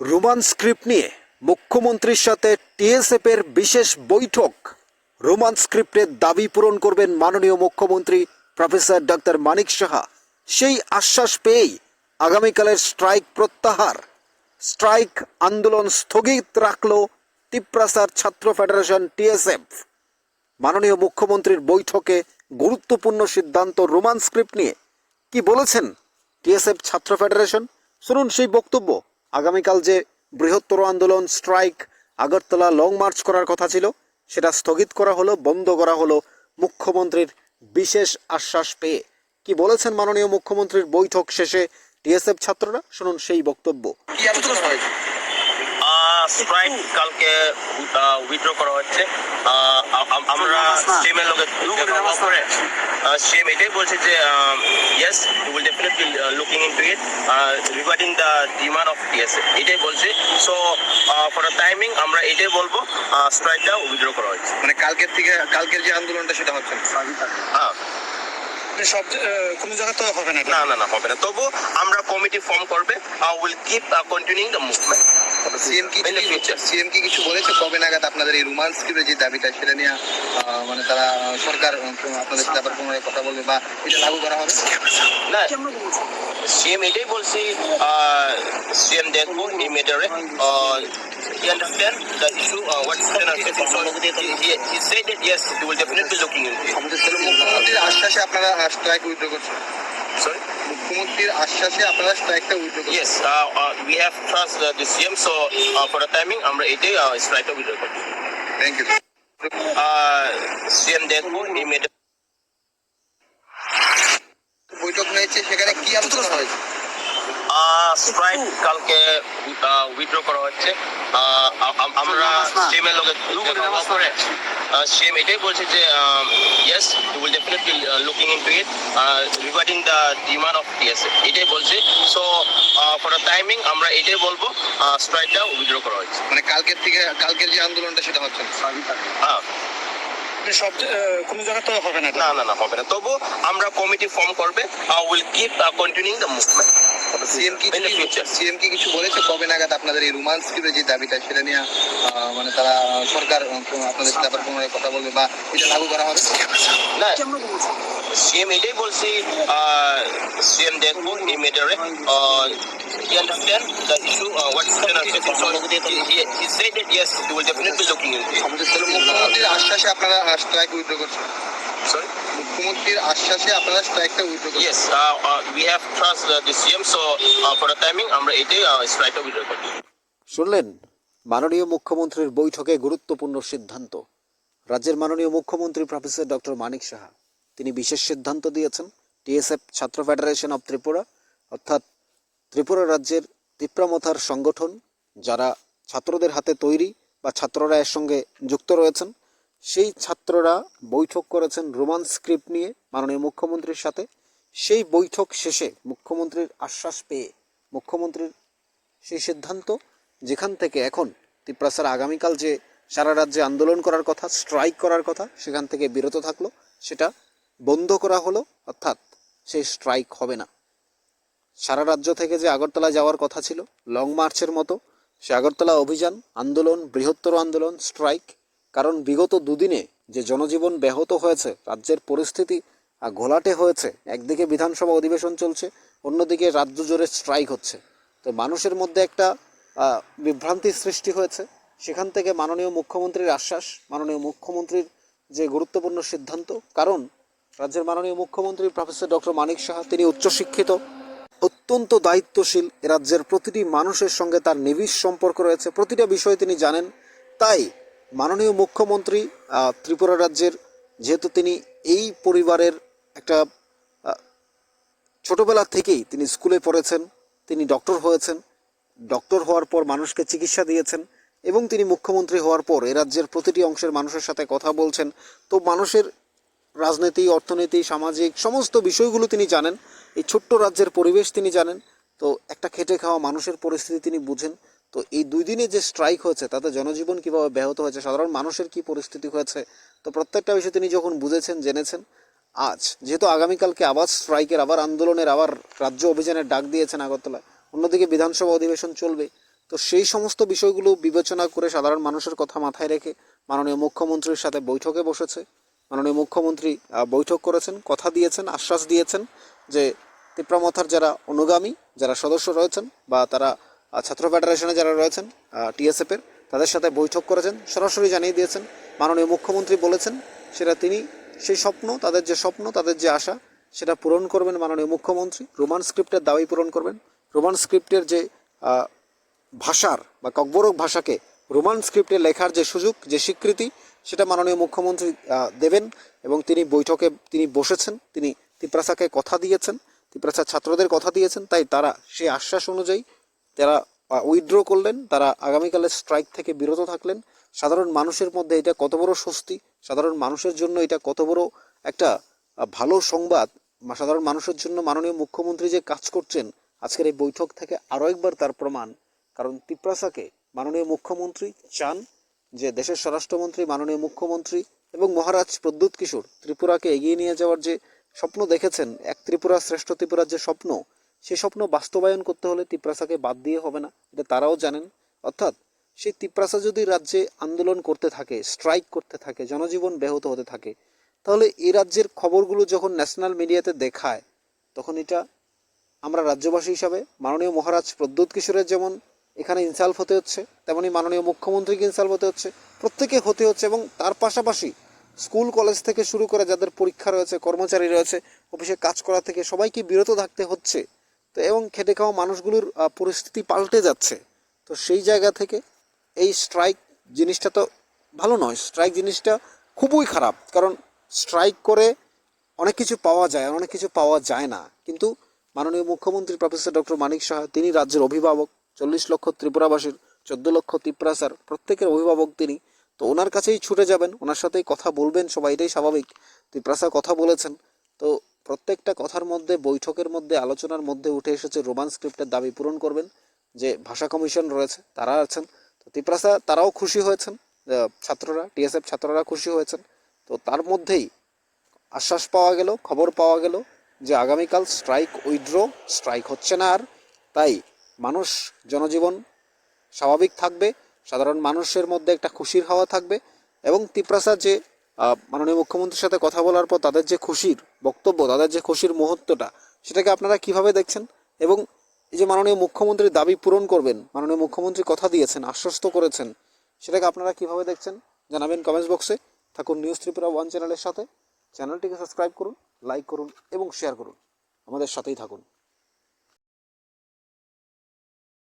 Roman script নিয়ে মুখ্যমন্ত্রীর সাথে টিএসএফ এর বিশেষ বৈঠক। রোমান স্ক্রিপ্টের দাবি পূরণ করবেন মাননীয় মুখ্যমন্ত্রী প্রফেসর ডক্টর মানিক সাহা। সেই আশ্বাস পেয়েই আগামীকালের স্ট্রাইক প্রত্যাহার। স্ট্রাইক আন্দোলন স্থগিত রাখল তিপ্রাসার ছাত্র ফেডারেশন টিএসএফ। মাননীয় মুখ্যমন্ত্রীর বৈঠকে গুরুত্বপূর্ণ সিদ্ধান্ত রোমান স্ক্রিপ্ট নিয়ে। কি বলেছেন টিএসএফ ছাত্র ফেডারেশন? শুনুন সেই বক্তব্য। আগামীকাল যে বৃহত্তর আন্দোলন, স্ট্রাইক, আগরতলা লং মার্চ করার কথা ছিল, সেটা স্থগিত করা হলো, বন্ধ করা হলো মুখ্যমন্ত্রীর বিশেষ আশ্বাস পেয়ে। কি বলেছেন মাননীয় মুখ্যমন্ত্রীর বৈঠক শেষে টিএসএফ ছাত্ররা? শুনুন সেই বক্তব্য। স্ট্রাইক কালকে উইথড্র করা হচ্ছে। আমরা সিএমের লোকে করে। সিএম এটাই বলছে যে yes you will definitely looking into it regarding the demand of TS এটাই বলছে। সো ফর দ্য টাইমিং আমরা এটাই বলব স্ট্রাইকটা উইথড্র করা হচ্ছে মানে কালকের থেকে কালকের যে আন্দোলনটা সেটা হচ্ছে না। হ্যাঁ। সব কোনো জায়গা তো হবে না না না না হবে না। তবু আমরা কমিটি ফর্ম করবে will keep continuing the movement CM কি সিএম কি কিছু বলেছে? কবে নাগাদ আপনাদের এই রোমান স্ক্রিপ্টের যে দাবিটা সেটা নিয়ে মানে তারা সরকার আপনাদের সাথে আবার পুনরায় কথা বলবে বা এটা লাগু করা হবে? না সিএম এটাই বলছি সিএম দেখব immediately he understand the issue uh, what is the he, he said that yes he will definitely looking into it. আপনারা স্ট্রাইক উইথড্র করছেন। মুখ্যমন্ত্রীর আশ্বাসে আপনারা স্ট্রাইকটা withdraw uh, uh, we have trust uh, the CM so uh, for the timing আমরা এটাই uh, strike up with thank you uh, CM দেখব immediately বৈঠক হয়েছে সেখানে কি আলোচনা হয়েছে স্ট্রাইক কালকে উইথড্র করা হচ্ছে। আমরা সিএমের লোকে করে সিএম এটাই বলছে যে yes you will definitely looking into it regarding the demand of TS এটাই বলছে। সো ফর দ্য টাইমিং আমরা এটাই বলব স্ট্রাইকটা উইথড্র করা হচ্ছে মানে কালকের থেকে কালকের যে আন্দোলনটা সেটা হচ্ছে হ্যাঁ। এটা সব কোনো জায়গা তো হবে না না না না হবে না। তবু আমরা কমিটি ফর্ম করবে will keep continuing the movement CM কি. সিএম কিছু বলেছে? কবে নাগাদ আপনাদের এই রোমান স্ক্রিপ্টের যে দাবিটা সেটা নিয়ে মানে তারা সরকার আপনাদের সাথে আবার পুনরায় কথা বলবে বা এটা লাগু করা হবে? না সিএম এটাই বলছি সিএম দেখব immediately he understand the issue uh, what is the so he, he, he said that yes he will definitely looking into it. আশ্বাসে আপনারা স্ট্রাইক উইথড্র করছেন। Sorry? মুখ্যমন্ত্রীর আশ্বাসে আপনারা স্ট্রাইকটা উইথড্র করছেন। Yes uh, uh, we have trust uh, the CM so uh, for the timing আমরা এটাই uh, strike up শুনলেন? মাননীয় মুখ্যমন্ত্রীর বৈঠকে গুরুত্বপূর্ণ সিদ্ধান্ত। রাজ্যের মাননীয় মুখ্যমন্ত্রী প্রফেসর ডক্টর মানিক সাহা। তিনি বিশেষ সিদ্ধান্ত দিয়েছেন টিএসএফ ছাত্র ফেডারেশন অব ত্রিপুরা অর্থাৎ ত্রিপুরা রাজ্যের তিপ্রামথার সংগঠন যারা ছাত্রদের হাতে তৈরি বা ছাত্ররা এর সঙ্গে যুক্ত রয়েছেন। সেই ছাত্ররা বৈঠক করেছেন রোমান স্ক্রিপ্ট নিয়ে মাননীয় মুখ্যমন্ত্রীর সাথে। সেই বৈঠক শেষে মুখ্যমন্ত্রীর আশ্বাস পেয়ে মুখ্যমন্ত্রীর সেই সিদ্ধান্ত, যেখান থেকে এখন তিপ্রাসার আগামীকাল যে সারা রাজ্যে আন্দোলন করার কথা, স্ট্রাইক করার কথা, সেখান থেকে বিরত থাকল, সেটা বন্ধ করা হলো, অর্থাৎ সেই স্ট্রাইক হবে না। সারা রাজ্য থেকে যে আগরতলা যাওয়ার কথা ছিল, লং মার্চের মতো, সে আগরতলা অভিযান, আন্দোলন, বৃহত্তর আন্দোলন, স্ট্রাইক কারণ বিগত দুদিনে যে জনজীবন ব্যাহত হয়েছে, রাজ্যের পরিস্থিতি ঘোলাটে হয়েছে, একদিকে বিধানসভা অধিবেশন চলছে, অন্যদিকে রাজ্য জুড়ে স্ট্রাইক হচ্ছে। তো মানুষের মধ্যে একটা বিভ্রান্তির সৃষ্টি হয়েছে। সেখান থেকে মাননীয় মুখ্যমন্ত্রীর আশ্বাস, মাননীয় মুখ্যমন্ত্রীর যে গুরুত্বপূর্ণ সিদ্ধান্ত, কারণ রাজ্যের মাননীয় মুখ্যমন্ত্রী প্রফেসর ডক্টর মানিক সাহা, তিনি উচ্চশিক্ষিত, অত্যন্ত দায়িত্বশীল রাজ্যের প্রতিটি মানুষের সঙ্গে তার নিবিড় সম্পর্ক রয়েছে, প্রতিটা বিষয় তিনি জানেন। তাই মাননীয় মুখ্যমন্ত্রী ত্রিপুরা রাজ্যের, যেহেতু তিনি এই পরিবারের একটা ছোটবেলা থেকেই তিনি স্কুলে পড়েছেন, তিনি ডক্টর হয়েছেন, ডক্টর হওয়ার পর মানুষকে চিকিৎসা দিয়েছেন এবং তিনি মুখ্যমন্ত্রী হওয়ার পর এ রাজ্যের প্রতিটি অংশের মানুষের সাথে কথা বলছেন। তো মানুষের রাজনীতি, অর্থনীতি, সামাজিক সমস্ত বিষয়গুলো তিনি জানেন, এই ছোট্ট রাজ্যের পরিবেশ তিনি জানেন। তো একটা খেটে খাওয়া মানুষের পরিস্থিতি তিনি বুঝেন। তো এই দুই দিনে যে স্ট্রাইক হয়েছে, তাতে জনজীবন কীভাবে ব্যাহত হয়েছে, সাধারণ মানুষের কি পরিস্থিতি হয়েছে, তো প্রত্যেকটা বিষয় তিনি যখন বুঝেছেন, জেনেছেন, আজ যেহেতু আগামীকালকে আবার স্ট্রাইকের আবার আন্দোলনের, আবার রাজ্য অভিযানের ডাক দিয়েছেন আগরতলায়, অন্যদিকে বিধানসভা অধিবেশন চলবে, তো সেই সমস্ত বিষয়গুলো বিবেচনা করে সাধারণ মানুষের কথা মাথায় রেখে মাননীয় মুখ্যমন্ত্রীর সাথে বৈঠকে বসেছে। মাননীয় মুখ্যমন্ত্রী বৈঠক করেছেন, কথা দিয়েছেন, আশ্বাস দিয়েছেন যে তিপ্রামথার যারা অনুগামী, যারা সদস্য রয়েছেন বা তারা ছাত্র ফেডারেশনে যারা রয়েছেন টিএসএফ এর, তাদের সাথে বৈঠক করেছেন, সরাসরি জানিয়ে দিয়েছেন। মাননীয় মুখ্যমন্ত্রী বলেছেন সেটা তিনি, সেই স্বপ্ন, তাদের যে স্বপ্ন, তাদের যে আশা, সেটা পূরণ করবেন মাননীয় মুখ্যমন্ত্রী। রোমান স্ক্রিপ্টের দাবি পূরণ করবেন। রোমান স্ক্রিপ্টের যে ভাষার বা ককবরক ভাষাকে রোমান স্ক্রিপ্টে লেখার যে সুযোগ, যে স্বীকৃতি, সেটা মাননীয় মুখ্যমন্ত্রী দেবেন এবং তিনি বৈঠকে, তিনি বসেছেন, তিনি তিপ্রাসাকে কথা দিয়েছেন তিপ্রাসা ছাত্রদের কথা দিয়েছেন, তাই তারা সেই আশ্বাস অনুযায়ী তারা উইথড্র করলেন, তারা আগামীকালের স্ট্রাইক থেকে বিরত থাকলেন। সাধারণ মানুষের মধ্যে এটা কত বড় স্বস্তি? সাধারণ মানুষের জন্য এটা কত বড় একটা ভালো সংবাদ? সাধারণ মানুষের জন্য মাননীয় মুখ্যমন্ত্রী যে কাজ করছেন, আজকের এই বৈঠক থেকে আরও একবার তার প্রমাণ। কারণ তিপ্রাসাকে মাননীয় মুখ্যমন্ত্রী চান যে দেশের স্বরাষ্ট্রমন্ত্রী, মাননীয় মুখ্যমন্ত্রী এবং মহারাজ প্রদ্যুৎ কিশোর ত্রিপুরাকে এগিয়ে নিয়ে যাওয়ার যে স্বপ্ন দেখেছেন, এক ত্রিপুরা শ্রেষ্ঠ ত্রিপুরার যে স্বপ্ন সেই স্বপ্ন বাস্তবায়ন করতে হলে তিপ্রাসাকে বাদ দিয়ে হবে না, এটা তারাও জানেন। অর্থাৎ সেই তিপ্রাসা যদি রাজ্যে আন্দোলন করতে থাকে স্ট্রাইক করতে থাকে, জনজীবন ব্যাহত হতে থাকে, তাহলে এই রাজ্যের খবরগুলো যখন ন্যাশনাল মিডিয়াতে দেখায়, তখন এটা আমরা রাজ্যবাসী হিসাবে, মাননীয় মহারাজ প্রদ্যুৎ কিশোরের যেমন এখানে ইনসাল্ভ হতে হচ্ছে, তেমনি মাননীয় মুখ্যমন্ত্রীকে ইনসাল্ভ হতে হচ্ছে, প্রত্যেকে হতে হচ্ছে এবং তার পাশাপাশি স্কুল কলেজ থেকে শুরু করে যাদের পরীক্ষা রয়েছে, কর্মচারী রয়েছে, অফিসে কাজ করা থেকে সবাইকে বিরত থাকতে হচ্ছে। তো এবং খেটে খাওয়া মানুষগুলোর পরিস্থিতি পাল্টে যাচ্ছে। তো সেই জায়গা থেকে এই স্ট্রাইক জিনিসটা তো ভালো নয়। স্ট্রাইক জিনিসটা খুবই খারাপ। কারণ স্ট্রাইক করে অনেক কিছু পাওয়া যায় অনেক কিছু পাওয়া যায় না। কিন্তু মাননীয় মুখ্যমন্ত্রী প্রফেসর ডক্টর মানিক সাহা, তিনি রাজ্যের অভিভাবক, চল্লিশ লক্ষ ত্রিপুরাবাসীর, চোদ্দ লক্ষ তিপ্রাসার প্রত্যেকের অভিভাবক তিনি। তো ওনার কাছেই ছুটে যাবেন, ওনার সাথেই কথা বলবেন সবাই, এটাই স্বাভাবিক। তিপ্রাসা কথা বলেছেন। তো প্রত্যেকটা কথার মধ্যে, বৈঠকের মধ্যে, আলোচনার মধ্যে উঠে এসেছে রোমান স্ক্রিপ্টের দাবি পূরণ করবেন যে ভাষা কমিশন রয়েছে, তারা আছেন। তো তিপ্রাসা, তারাও খুশি হয়েছেন। ছাত্ররা, টিএসএফ ছাত্ররা খুশি হয়েছেন। তো তার মধ্যেই আশ্বাস পাওয়া গেল, খবর পাওয়া গেল যে আগামীকাল স্ট্রাইক উইথড্র, স্ট্রাইক হচ্ছে না আর। তাই মানুষ, জনজীবন স্বাভাবিক থাকবে, সাধারণ মানুষের মধ্যে একটা খুশির হাওয়া থাকবে এবং তিপ্রাসা যে মাননীয় মুখ্যমন্ত্রীর সাথে কথা বলার পর তাদের যে খুশির বক্তব্য, তাদের যে খুশির মুহূর্তটা, সেটাকে আপনারা কীভাবে দেখছেন? এবং এই যে মাননীয় মুখ্যমন্ত্রীর দাবি পূরণ করবেন, মাননীয় মুখ্যমন্ত্রী কথা দিয়েছেন, আশ্বস্ত করেছেন, সেটাকে আপনারা কীভাবে দেখছেন? জানাবেন কমেন্টস বক্সে থাকুন নিউজ ত্রিপুরা ওয়ান চ্যানেলের সাথে। চ্যানেলটিকে সাবস্ক্রাইব করুন লাইক করুন এবং শেয়ার করুন। আমাদের সাথেই থাকুন।